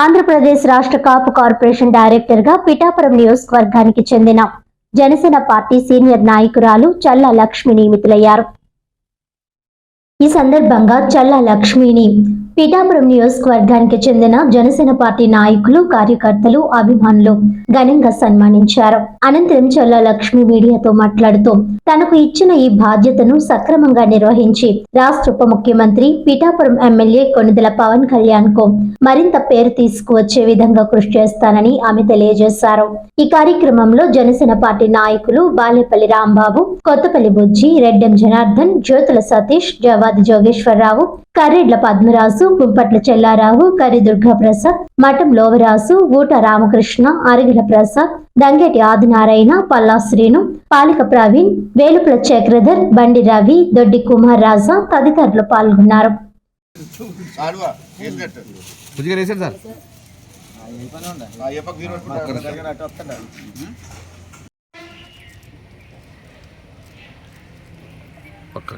ఆంధ్రప్రదేశ్ రాష్ట్ర కాపు కార్పొరేషన్ డైరెక్టర్గా పిఠాపురం నియోజకవర్గానికి చెందిన జనసేన పార్టీ సీనియర్ నాయకురాలు చల్ల లక్ష్మి నియమితులయ్యారు. ఈ సందర్భంగా చల్ల లక్ష్మిని పిఠాపురం నియోజకవర్గానికి చెందిన జనసేన పార్టీ నాయకులు కార్యకర్తలు అభిమానులు ఘనంగా సన్మానించారు. అనంతరం చల్ల లక్ష్మి మీడియాతో మాట్లాడుతూ తనకు ఇచ్చిన ఈ బాధ్యతను సక్రమంగా నిర్వహించి రాష్ట్ర ఉప ముఖ్యమంత్రి పిఠాపురం ఎమ్మెల్యే కొనిదెల పవన్ కళ్యాణ్కు మరింత పేరు తీసుకువచ్చే విధంగా కృషి చేస్తానని ఆమె తెలియజేశారు. ఈ కార్యక్రమంలో జనసేన పార్టీ నాయకులు బాలేపల్లి రాంబాబు కొత్తపల్లి బుజ్జి రెడ్డెం జనార్దన్ జ్యోతుల సతీష్ జవాది జోగేశ్వరరావు కర్రెడ్ల పద్మరాజు గుంపట్ల చెల్లారావు కరి దుర్గాప్రసాద్ మఠం లోవరాజు ఊట రామకృష్ణ అరిగిల ప్రసాద్ దంగేటి ఆదినారాయణ పల్లా శ్రీను పాలిక ప్రవీణ్ వేలుపుల చక్రధర్ బండి రవి దొడ్డి కుమార్ రాజా తదితరులు పాల్గొన్నారు. ఒక్క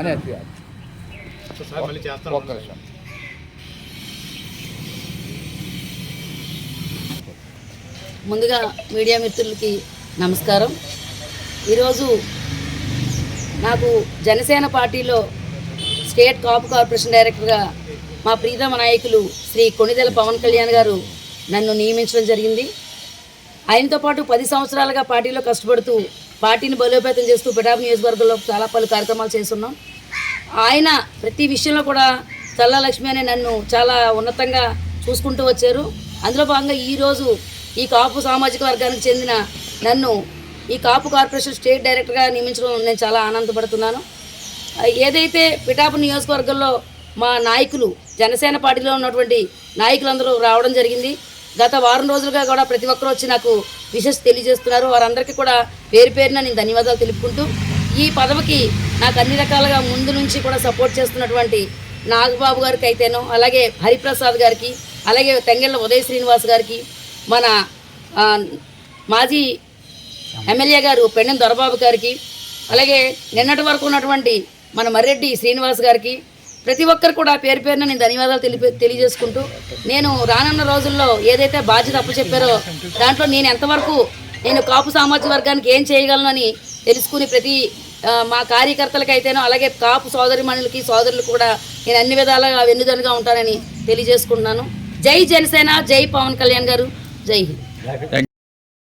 అనే ఒక్క నిమిషం. ముందుగా మీడియా మిత్రులకి నమస్కారం. ఈరోజు నాకు జనసేన పార్టీలో స్టేట్ కాపు కార్పొరేషన్ డైరెక్టర్గా మా ప్రీతమ నాయకులు శ్రీ కొణిదెల పవన్ కళ్యాణ్ గారు నన్ను నియమించడం జరిగింది. ఆయనతో పాటు పది సంవత్సరాలుగా పార్టీలో కష్టపడుతూ పార్టీని బలోపేతం చేస్తూ పిఠాపు నియోజకవర్గంలో చాలా పలు కార్యక్రమాలు చేస్తున్నాం. ఆయన ప్రతి విషయంలో కూడా తల్లలక్ష్మి అనే నన్ను చాలా ఉన్నతంగా చూసుకుంటూ వచ్చారు. అందులో భాగంగా ఈరోజు ఈ కాపు సామాజిక వర్గానికి చెందిన నన్ను ఈ కాపు కార్పొరేషన్ స్టేట్ డైరెక్టర్గా నియమించడం నేను చాలా ఆనందపడుతున్నాను. ఏదైతే పిఠాపు నియోజకవర్గంలో మా నాయకులు జనసేన పార్టీలో ఉన్నటువంటి నాయకులందరూ రావడం జరిగింది. గత వారం రోజులుగా కూడా ప్రతి ఒక్కరు వచ్చి నాకు విషెస్ తెలియజేస్తున్నారు. వారందరికీ కూడా పేరు పేరున నేను ధన్యవాదాలు తెలుపుకుంటూ ఈ పదవికి నాకు అన్ని రకాలుగా ముందు నుంచి కూడా సపోర్ట్ చేస్తున్నటువంటి నాగబాబు గారికి అయితేనో అలాగే హరిప్రసాద్ గారికి అలాగే తెంగళ్ళ ఉదయ శ్రీనివాస్ గారికి మన మాజీ ఎమ్మెల్యే గారు పెన్నెం దొరబాబు గారికి అలాగే నిన్నటి వరకు ఉన్నటువంటి మన మర్రెడ్డి శ్రీనివాస్ గారికి ప్రతి ఒక్కరు కూడా పేరు పేరున నేను ధన్యవాదాలు తెలిపే తెలియజేసుకుంటూ నేను రానున్న రోజుల్లో ఏదైతే బాధ్యత అప్పు చెప్పారో దాంట్లో నేను ఎంతవరకు నేను కాపు సామాజిక వర్గానికి ఏం చేయగలను అని తెలుసుకుని ప్రతి మా కార్యకర్తలకి అయితేనో అలాగే కాపు సోదరిమణులకి సోదరులు కూడా నేను అన్ని విధాలుగా వెన్నుదనుగా ఉంటానని తెలియజేసుకుంటున్నాను. జై జనసేన జై పవన్ కళ్యాణ్ గారు. జై హింద్.